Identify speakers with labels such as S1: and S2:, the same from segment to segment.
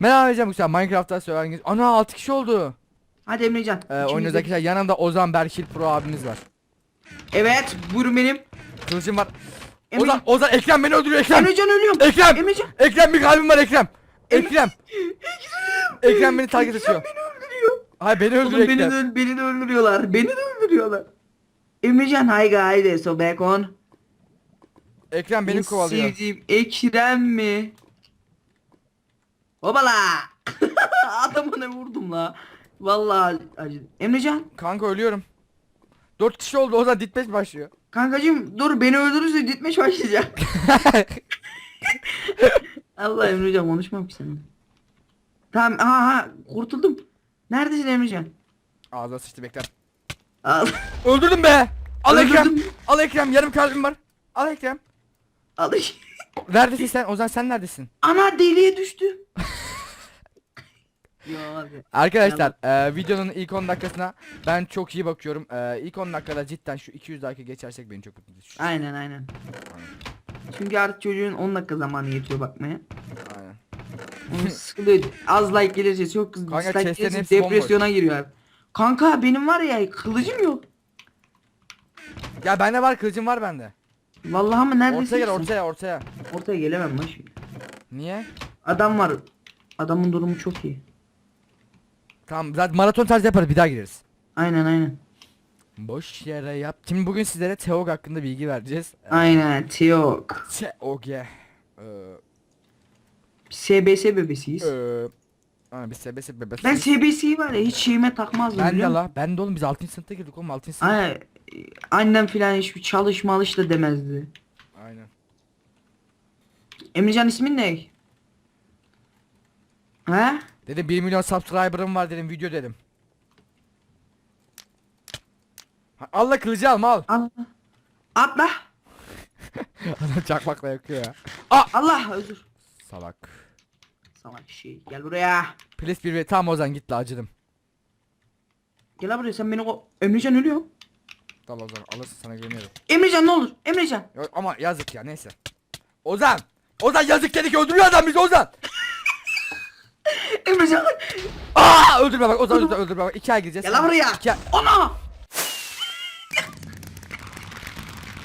S1: Merhaba Ecem Yüksel Minecraft'ta söyleyen Ana 6 kişi oldu.
S2: Hadi Emrecan.
S1: Ee, oynuyoruz
S2: de-
S1: arkadaşlar yanımda Ozan Berkil Pro abimiz var.
S2: Evet buyurun benim.
S1: Kılıcım var.
S2: Emre-
S1: Ozan, Ozan Ekrem beni öldürüyor Ekrem.
S2: Emrecan ölüyorum.
S1: Ekrem.
S2: Emrecan.
S1: Ekrem bir kalbim var Ekrem. Ekrem. Ekrem beni takip ediyor.
S2: beni öldürüyor.
S1: Hayır beni
S2: Oğlum
S1: öldürüyor
S2: beni de,
S1: Ekrem.
S2: beni de öldürüyorlar. Beni de öldürüyorlar. Emrecan hi guys so back on.
S1: Ekrem beni
S2: En
S1: kovalıyor.
S2: Sevdiğim Ekrem mi? Hopala. Adamına vurdum la. Vallahi acı. Emrecan.
S1: Kanka ölüyorum. 4 kişi oldu Ozan ditmeş başlıyor.
S2: Kankacım dur beni öldürürse gitmiş başlayacak. Allah Emrecan konuşmam ki seninle. Tamam ha ha kurtuldum. Neredesin Emrecan?
S1: Ağzına sıçtı bekler.
S2: Al.
S1: Öldürdüm be. Al
S2: Öldürdün
S1: Ekrem. Al Ekrem yarım kalbim var. Al Ekrem.
S2: Al işte.
S1: Neredesin sen? Ozan sen neredesin?
S2: Ana deliğe düştü. ya abi.
S1: Arkadaşlar e, videonun ilk 10 dakikasına ben çok iyi bakıyorum. E, ilk 10 dakikada cidden şu 200 dakika geçersek beni çok mutlu edecek.
S2: Aynen aynen. Çünkü artık çocuğun 10 dakika zamanı yetiyor bakmaya.
S1: Aynen.
S2: Sıkılıyor. Az like gelirse çok kız
S1: Kanka
S2: dislike
S1: chestlerin
S2: gelirse
S1: hepsi bomboş.
S2: depresyona giriyor abi. Kanka benim var ya kılıcım yok.
S1: Ya bende var kılıcım var bende.
S2: Vallahi ama neredesin?
S1: Ortaya gel
S2: sen?
S1: ortaya ortaya.
S2: Ortaya gelemem lan şimdi.
S1: Niye?
S2: Adam var. Adamın durumu çok iyi.
S1: Tamam zaten maraton tarzı yaparız bir daha gireriz.
S2: Aynen aynen.
S1: Boş yere yap. Şimdi bugün sizlere Teog hakkında bilgi vereceğiz.
S2: Aynen Teok.
S1: Teog ye. Ee,
S2: SBS bebesiyiz.
S1: ee, Aa, biz sebese bebek.
S2: Ben SBS'yi var ya hiç şeyime takmazdım
S1: Ben de
S2: biliyor musun?
S1: la. Ben de oğlum biz 6. sınıfta girdik oğlum 6. sınıf.
S2: Aynen. Annem filan hiçbir çalışma alış da demezdi.
S1: Aynen.
S2: Emrecan ismin ne? He?
S1: Dedim 1 milyon subscriber'ım var dedim video dedim. Ha, Al la kılıcı alma al.
S2: Al. Atla.
S1: Adam çakmakla yakıyor ya.
S2: Allah özür.
S1: Salak.
S2: Salak şey. Gel buraya.
S1: Please bir ve tam Ozan git la acıdım.
S2: Gel buraya sen beni ko... Emrecan ölüyor.
S1: Tamam Ozan alırsın sana güveniyorum.
S2: Emrecan ne olur. Emrecan.
S1: Ama yazık ya neyse. Ozan! Ozan yazık dedik öldürüyor adam bizi Ozan!
S2: Emrecan.
S1: Aa öldürme bak Ozan öldürme, öldürme bak iki ay gireceğiz.
S2: Gel lan buraya.
S1: İki ay...
S2: Ana.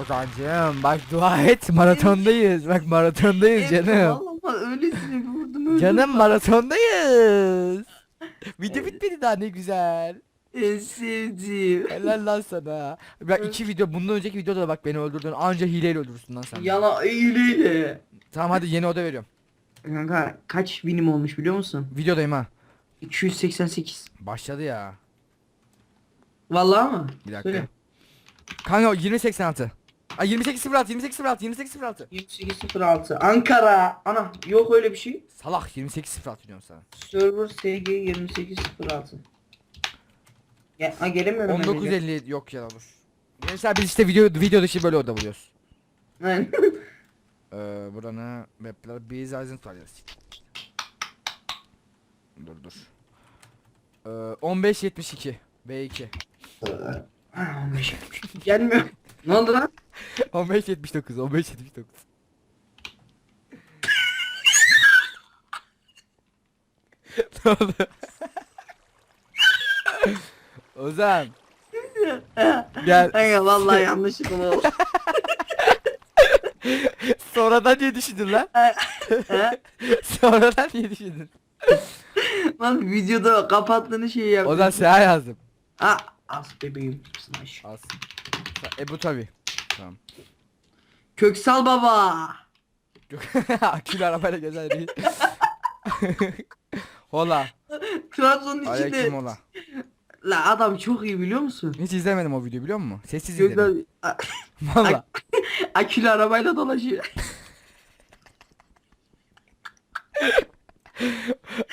S1: Ozancığım bak dua et maratondayız bak maratondayız canım.
S2: Vallahi öylesine bir vurdum öldüm.
S1: Canım maratondayız. Video bitmedi daha ne güzel.
S2: En sevdiğim.
S1: Helal lan sana. Bak iki video bundan önceki videoda da bak beni öldürdün anca hileyle öldürürsün lan sen.
S2: Yala eğleyle.
S1: Tamam hadi yeni oda veriyorum.
S2: Kanka kaç binim olmuş biliyor musun?
S1: Videodayım ha.
S2: 288.
S1: Başladı ya.
S2: Vallahi mı?
S1: Bir dakika.
S2: Söyle.
S1: Kanka 2086. Ay 2806 2806 2806.
S2: 2806 Ankara. Ana yok öyle bir şey.
S1: Salak 2806 diyorum sana.
S2: Server SG 2806. Ya, ha, gelemiyorum. ben de.
S1: 1950 yok ya dur. Mesela biz işte video video dışı böyle oda buluyoruz.
S2: Aynen.
S1: Ee, buranı mapler biz Aizen var Dur dur. Ee, 1572 B2.
S2: Ha, 15. Gelmiyor. ne oldu lan?
S1: 1579 1579. ne oldu? Ozan. Gel.
S2: Kanka vallahi yanlışlıkla oldu.
S1: Sonradan niye düşündün lan? Sonradan niye düşündün?
S2: lan videoda kapattığını şey yaptım.
S1: Ozan Seha yazdım.
S2: Ha, as bebeğim. Slash.
S1: Az. E bu tabi. Tamam.
S2: Köksal baba.
S1: Akülü arabayla gezer değil. Hola.
S2: Trabzon'un
S1: Aleyküm
S2: içinde.
S1: hola.
S2: La adam çok iyi biliyor musun?
S1: Hiç izlemedim o videoyu biliyor musun? Sessiz izledim.
S2: Gökdel A-
S1: Valla.
S2: akülü arabayla dolaşıyor.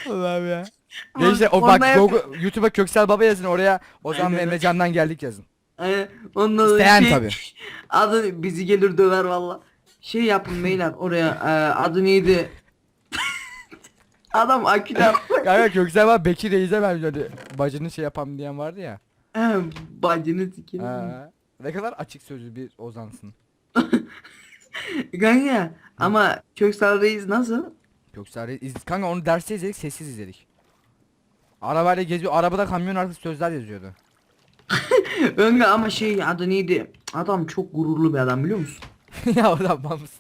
S1: Allah'ım ya. Gençler o bak Google, YouTube'a Köksal Baba yazın oraya Ozan
S2: Aynen.
S1: ve Emrecan'dan geldik yazın.
S2: Aynen. Ondan sonra
S1: İsteyen
S2: şey,
S1: tabii.
S2: Adı bizi gelir döver valla. Şey yapın beyler oraya e, adı neydi? Adam akülü araba.
S1: Kanka Köksal Baba Bekir Reis'e benziyordu. Bacını şey yapan diyen vardı ya.
S2: He, Bacını sikerim.
S1: Ha. Ne kadar açık sözlü bir Ozan'sın.
S2: Kanka ama Köksal Reis nasıl?
S1: Köksal Reis. iz- Kanka onu derste izledik sessiz izledik. Arabayla geziyor. Arabada kamyon arkası sözler yazıyordu.
S2: Önge ama şey adı neydi? Adam çok gururlu bir adam biliyor musun?
S1: ya o da mal mısın?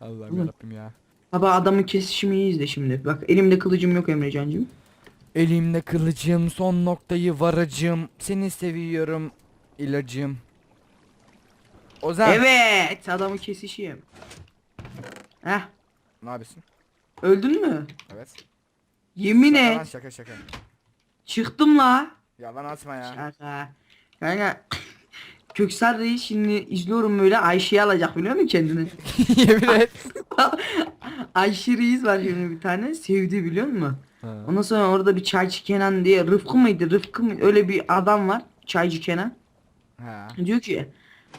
S1: Allah'ım yarabbim ya.
S2: Baba adamın kesişimi izle şimdi. Bak elimde kılıcım yok Emrecancığım.
S1: Elimde kılıcım son noktayı varacağım. Seni seviyorum ilacım. Ozan.
S2: Evet adamın kesişim. Heh
S1: Ne yapıyorsun?
S2: öldün mü?
S1: Evet.
S2: Yemin et.
S1: şaka şaka.
S2: Çıktım la.
S1: Yalan atma ya.
S2: Şaka. Kanka Köksal Reis şimdi izliyorum böyle Ayşe'yi alacak biliyor musun kendini?
S1: Yemin et.
S2: Ayşe Reis var şimdi bir tane sevdi biliyor musun?
S1: Ha.
S2: Ondan sonra orada bir çaycı Kenan diye Rıfkı mıydı Rıfkı mı öyle bir adam var çaycı Kenan.
S1: Ha.
S2: Diyor ki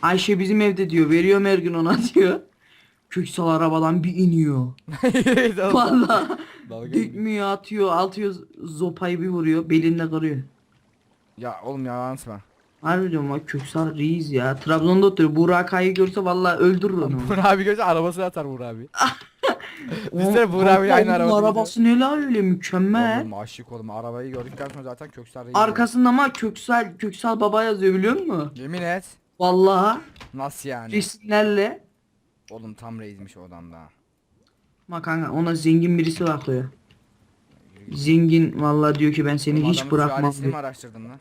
S2: Ayşe bizim evde diyor veriyorum her gün ona diyor. Köksal arabadan bir iniyor. Valla dökmüyor atıyor atıyor zopayı bir vuruyor belinde kırıyor.
S1: Ya oğlum yalan atma.
S2: Harbi diyorum bak Köksal reis ya. Trabzon'da oturuyor. Burak Kay'ı görse valla öldürür onu.
S1: Buğra abi görse arabasını atar Buğra abi. Buğra
S2: kanka
S1: abi aynı arabada
S2: arabası ne la öyle mükemmel.
S1: Oğlum aşık oğlum arabayı gördükten sonra zaten Köksal Reis.
S2: Arkasında ama Köksal Köksal baba yazıyor biliyor musun?
S1: Yemin et.
S2: Vallahi
S1: Nasıl yani?
S2: resimlerle.
S1: Oğlum tam reismiş o adam da.
S2: Ama kanka ona zengin birisi bakıyor. Zengin vallahi diyor ki ben seni
S1: Oğlum
S2: hiç
S1: adamın
S2: bırakmam.
S1: sülalesini
S2: diyor.
S1: mi araştırdın lan?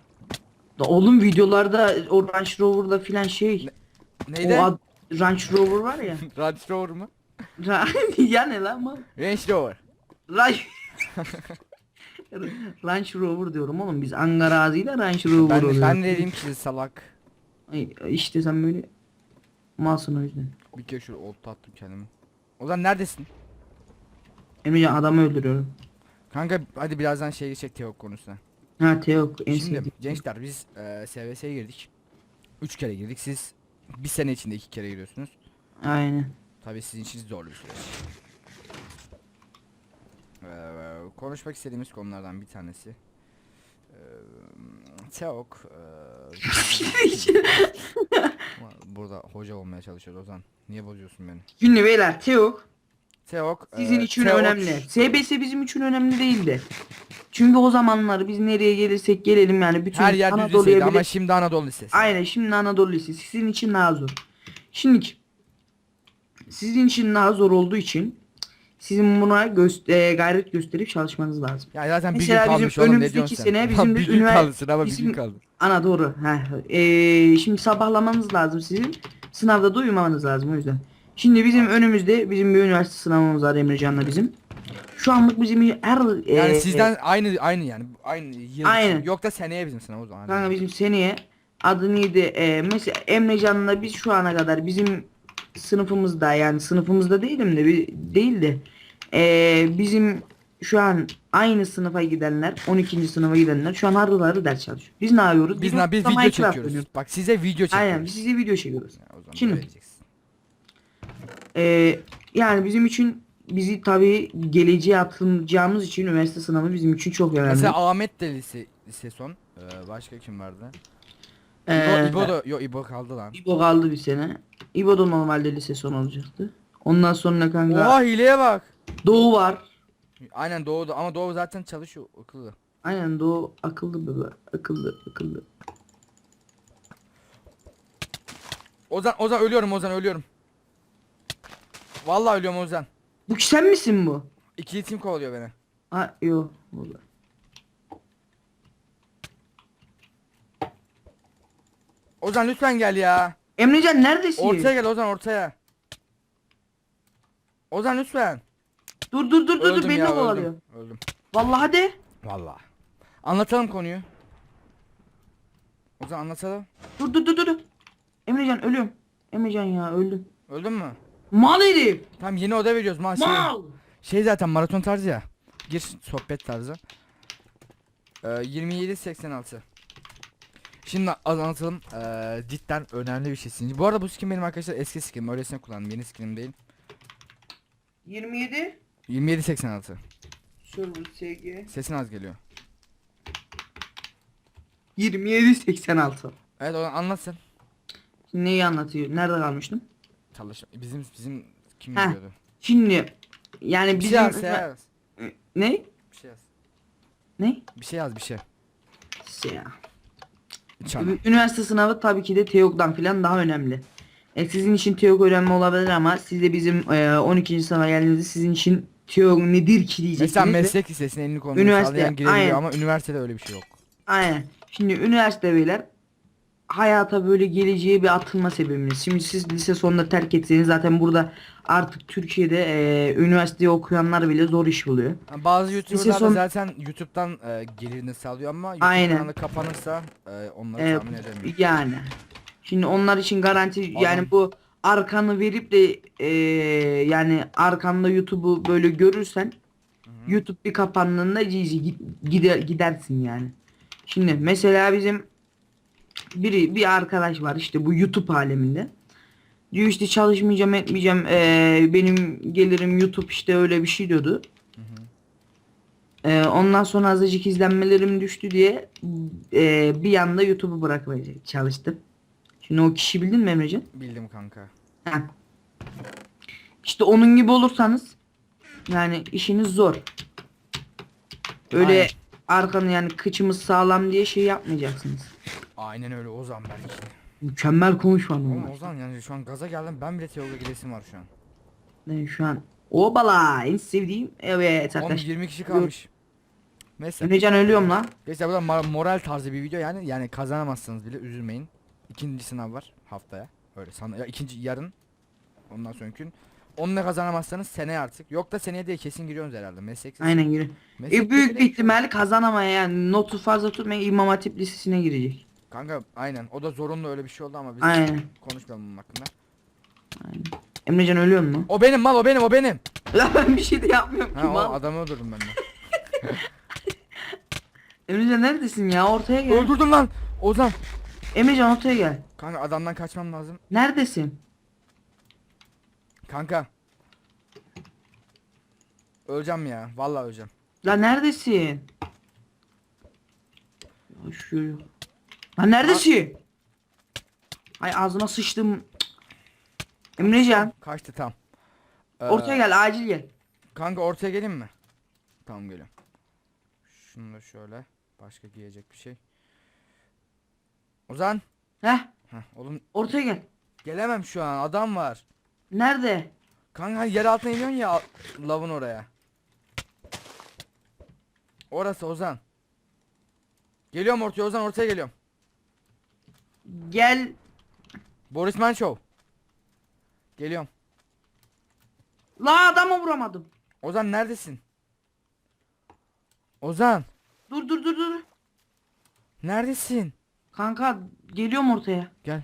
S2: Da oğlum videolarda o Range Rover'da filan şey.
S1: Neydi?
S2: O ad, Range Rover var ya.
S1: Range Rover mu?
S2: Ra- ya ne lan mal?
S1: Range Rover.
S2: Range Range Rover diyorum oğlum biz Ankara ağzıyla Range Rover
S1: Ben,
S2: oluyoruz.
S1: ben ne dedim ki salak.
S2: Ay, işte sen böyle malsın o yüzden.
S1: Bir kere şöyle olta attım kendimi. Ozan neredesin?
S2: Emrecan adamı öldürüyorum.
S1: Kanka hadi birazdan şey geçecek Teok konusuna.
S2: Ha Teok en
S1: Şimdi
S2: sevdiğim.
S1: gençler biz e, SVS'ye girdik. 3 kere girdik. Siz bir sene içinde 2 kere giriyorsunuz.
S2: Aynen.
S1: Tabii sizin için zorlu bir süreç. Ee, konuşmak istediğimiz konulardan bir tanesi. Ee, Teok. eee, burada hoca olmaya çalışıyoruz Ozan. Niye bozuyorsun beni?
S2: Şimdi beyler Teok
S1: Teok.
S2: sizin
S1: eee,
S2: için
S1: Teok-
S2: önemli. SBS bizim için önemli değildi. Çünkü o zamanlar biz nereye gelirsek gelelim yani bütün
S1: Her yer düz
S2: Anadolu'ya bile...
S1: ama şimdi Anadolu Lisesi.
S2: Aynen şimdi Anadolu Lisesi sizin için daha zor. Şimdi sizin için daha zor olduğu için sizin buna göst e, gayret gösterip çalışmanız lazım.
S1: Ya zaten bir gün
S2: Mesela bizim
S1: kalmış oğlum ne
S2: önümüzdeki
S1: diyorsun sen?
S2: sene bizim
S1: bir
S2: de
S1: gün
S2: ünivers-
S1: kaldı sınava bir
S2: bizim-
S1: gün kaldı.
S2: Ana doğru. Heh. Ee, şimdi sabahlamanız lazım sizin. Sınavda da uyumamanız lazım o yüzden. Şimdi bizim önümüzde bizim bir üniversite sınavımız var Emrecan'la bizim. Şu anlık bizim her
S1: Yani
S2: ee,
S1: sizden aynı aynı yani aynı yıl.
S2: Aynen.
S1: Yok da seneye bizim sınav o zaman.
S2: kanka bizim seneye adı neydi? Ee, mesela Emrecan'la biz şu ana kadar bizim sınıfımızda yani sınıfımızda değilim de bir değil de ee, bizim şu an aynı sınıfa gidenler 12. sınıfa gidenler şu an harıl harıl ders çalışıyor. Biz ne yapıyoruz?
S1: Biz ne biz
S2: burada
S1: video çekiyoruz. Bak size video çekiyoruz.
S2: Aynen biz size video çekiyoruz.
S1: Ya o zaman
S2: Şimdi-. Ee, yani bizim için bizi tabii geleceğe atılacağımız için üniversite sınavı bizim için çok önemli.
S1: Mesela Ahmet de lise, lise son. Ee, başka kim vardı?
S2: Ee,
S1: İbo, İbo da yok İbo kaldı lan.
S2: İbo kaldı bir sene. İbo da normalde lise son olacaktı. Ondan sonra kanka
S1: Oha hileye bak.
S2: Doğu var.
S1: Aynen Doğu ama Doğu zaten çalışıyor akıllı.
S2: Aynen Doğu akıllı bebe. Akıllı akıllı.
S1: Ozan Ozan ölüyorum Ozan ölüyorum. Vallahi ölüyorum Ozan.
S2: Bu sen misin bu?
S1: İkili tim kovalıyor beni.
S2: Ha yok. burada.
S1: Ozan lütfen gel ya.
S2: Emrecan neredesin?
S1: Ortaya gel Ozan ortaya. Ozan lütfen.
S2: Dur dur dur dur dur
S1: Öldüm
S2: beni
S1: ya,
S2: de kovalıyor.
S1: öldüm. Öldüm.
S2: Vallahi hadi.
S1: Vallahi. Anlatalım konuyu. Ozan anlatalım.
S2: Dur dur dur dur. Emrecan ölüyorum. Emrecan ya öldüm.
S1: Öldün mü?
S2: Mal herif.
S1: Tamam yeni oda veriyoruz mal şey.
S2: Mal.
S1: Şey zaten maraton tarzı ya. Gir sohbet tarzı. Ee, 27.86 Şimdi az anlatalım. Ee, cidden önemli bir şey. Şimdi- Bu arada bu skin benim arkadaşlar eski skinim. Öylesine kullandım. Yeni skinim değil.
S2: 27.
S1: 27.86
S2: Server SG.
S1: Sesin az geliyor.
S2: 2786.
S1: Evet onu anlatsın.
S2: Neyi anlatıyor? Nerede kalmıştım?
S1: Çalış. Bizim bizim kim
S2: Heh.
S1: biliyordu?
S2: Şimdi yani
S1: Bir
S2: bizim
S1: şey yaz, yaz.
S2: ne?
S1: Bir şey yaz.
S2: Ne?
S1: Bir şey yaz bir şey.
S2: Şey ya. Üniversite sınavı tabii ki de TEOG'dan filan daha önemli. E, sizin için TEOG önemli olabilir ama siz de bizim e, 12. sınıfa geldiğinizde sizin için TEOG nedir ki diyeceksiniz.
S1: Mesela
S2: de-
S1: meslek lisesine elini kolunu
S2: Üniversite,
S1: sallayan girebiliyor
S2: aynen.
S1: ama üniversitede öyle bir şey yok.
S2: Aynen. Şimdi üniversite beyler hayata böyle geleceğe bir atılma sebebiniz. Şimdi siz lise sonunda terk etseniz zaten burada artık Türkiye'de e, üniversiteyi okuyanlar bile zor iş buluyor.
S1: Yani bazı YouTuber'lar da
S2: son-
S1: zaten YouTube'dan e, gelirini sağlıyor ama YouTube
S2: Aynen.
S1: kanalı kapanırsa e, onları
S2: E,
S1: tahmin edemiyorum.
S2: yani. Şimdi onlar için garanti
S1: Adam-
S2: yani bu arkanı verip de e, yani arkanda YouTube'u böyle görürsen YouTube bir kapandığında cici gider, gidersin yani. Şimdi mesela bizim biri bir arkadaş var işte bu YouTube aleminde. Diyor işte çalışmayacağım etmeyeceğim eee, benim gelirim YouTube işte öyle bir şey diyordu. Eee, ondan sonra azıcık izlenmelerim düştü diye eee, bir yanda YouTube'u bırakmaya çalıştım. Şimdi o kişi bildin mi Emrecan?
S1: Bildim kanka.
S2: Heh. İşte onun gibi olursanız yani işiniz zor. Öyle
S1: Aynen.
S2: arkanı yani kıçımız sağlam diye şey yapmayacaksınız.
S1: Aynen öyle Ozan belki.
S2: Mükemmel konuşman
S1: Oğlum. Ozan yani şu an gaza geldim ben bile teoga gidesim var şu an.
S2: Ben şu an Obala en sevdiğim evet
S1: Oğlum
S2: arkadaş.
S1: 20 kişi kalmış. Neyse.
S2: Emrecan ölüyorum lan.
S1: Neyse bu da moral tarzı bir video yani yani kazanamazsınız bile üzülmeyin. İkinci sınav var haftaya. Öyle sana ya ikinci yarın. Ondan sonraki gün. Onunla kazanamazsanız seneye artık. Yok da seneye de kesin giriyorsunuz herhalde. Meslek lisesi-
S2: Aynen giriyor.
S1: meslek
S2: E, büyük
S1: lisesi-
S2: bir ihtimal kazanamaya yani notu fazla tutmaya İmam Hatip Lisesi'ne girecek.
S1: Kanka aynen. O da zorunlu öyle bir şey oldu ama biz
S2: Aynen.
S1: konuşmayalım bunun hakkında.
S2: Aynen. Emrecan ölüyor mu?
S1: O benim mal o benim o benim.
S2: Ya ben bir şey de yapmıyorum ki
S1: Ha o
S2: mal.
S1: adamı öldürdüm ben de.
S2: Emrecan neredesin ya? Ortaya gel.
S1: Öldürdüm lan. Ozan.
S2: Emrecan ortaya gel.
S1: Kanka adamdan kaçmam lazım.
S2: Neredesin?
S1: Kanka. Öleceğim ya. Vallahi öleceğim.
S2: La neredesin? Ya şu. Lan neredesin? Ay ağzına sıçtım. Emrecan
S1: Kaçtı tam. Ee,
S2: ortaya gel acil gel.
S1: Kanka ortaya geleyim mi? Tamam geliyorum. Şunu da şöyle. Başka giyecek bir şey. Ozan.
S2: Heh
S1: Heh, oğlum
S2: ortaya gel.
S1: gelemem şu an. Adam var.
S2: Nerede?
S1: Kanka hani yer altına iniyorsun ya lavın oraya. Orası Ozan. Geliyorum ortaya Ozan ortaya geliyorum.
S2: Gel.
S1: Boris Mançov. Geliyorum.
S2: La adamı vuramadım.
S1: Ozan neredesin? Ozan
S2: Dur dur dur dur.
S1: neredesin?
S2: Kanka geliyorum ortaya.
S1: Gel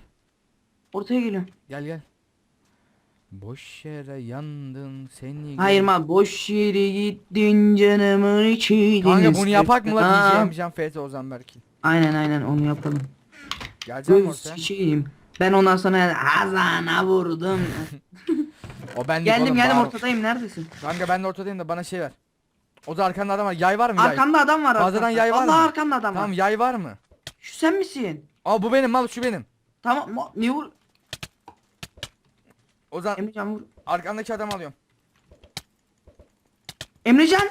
S2: Ortaya geliyorum.
S1: gel gel. Boş yere yandın seni.
S2: Hayır mal boş yere gittin canımın içi.
S1: Kanka bunu yapak mı lan diyeceğim Ozan Berkin.
S2: Aynen aynen onu yapalım.
S1: Geleceğim
S2: Göz
S1: ortaya.
S2: çiçeğim. Ben ondan sonra Hazana vurdum.
S1: O benlik
S2: geldim
S1: oğlum,
S2: geldim
S1: bağır.
S2: ortadayım neredesin?
S1: Kanka ben de ortadayım da bana şey ver. O da arkanda adam var. Yay var mı yay?
S2: Arkanda adam var. Arkanda.
S1: yay var
S2: Vallahi
S1: mı?
S2: arkanda adam
S1: Tamam
S2: var.
S1: yay var mı?
S2: Şu sen misin?
S1: Aa bu benim mal şu benim.
S2: Tamam. ma- Ne vur?
S1: Ozan
S2: Emrecan vur.
S1: arkandaki adam alıyorum.
S2: Emrecan.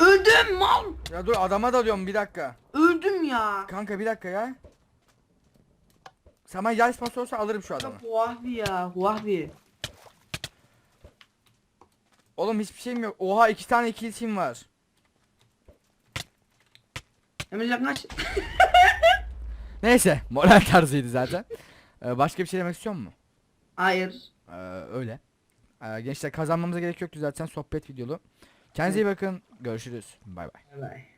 S2: Öldüm mal.
S1: Ya dur adama da alıyorum bir dakika.
S2: Öldüm ya.
S1: Kanka bir dakika ya. Sen bana yay sponsorsa alırım şu adamı.
S2: Vahbi ya. Vahbi.
S1: Oğlum hiçbir şeyim yok. Oha iki tane ikili team var.
S2: Emrecan kaç.
S1: Neyse moral tarzıydı zaten. Ee, başka bir şey demek istiyor musun?
S2: Hayır.
S1: Ee, öyle. Ee, gençler kazanmamıza gerek yoktu zaten sohbet videolu. Kendinize iyi bakın. Görüşürüz. Bay bay.
S2: Bay bay.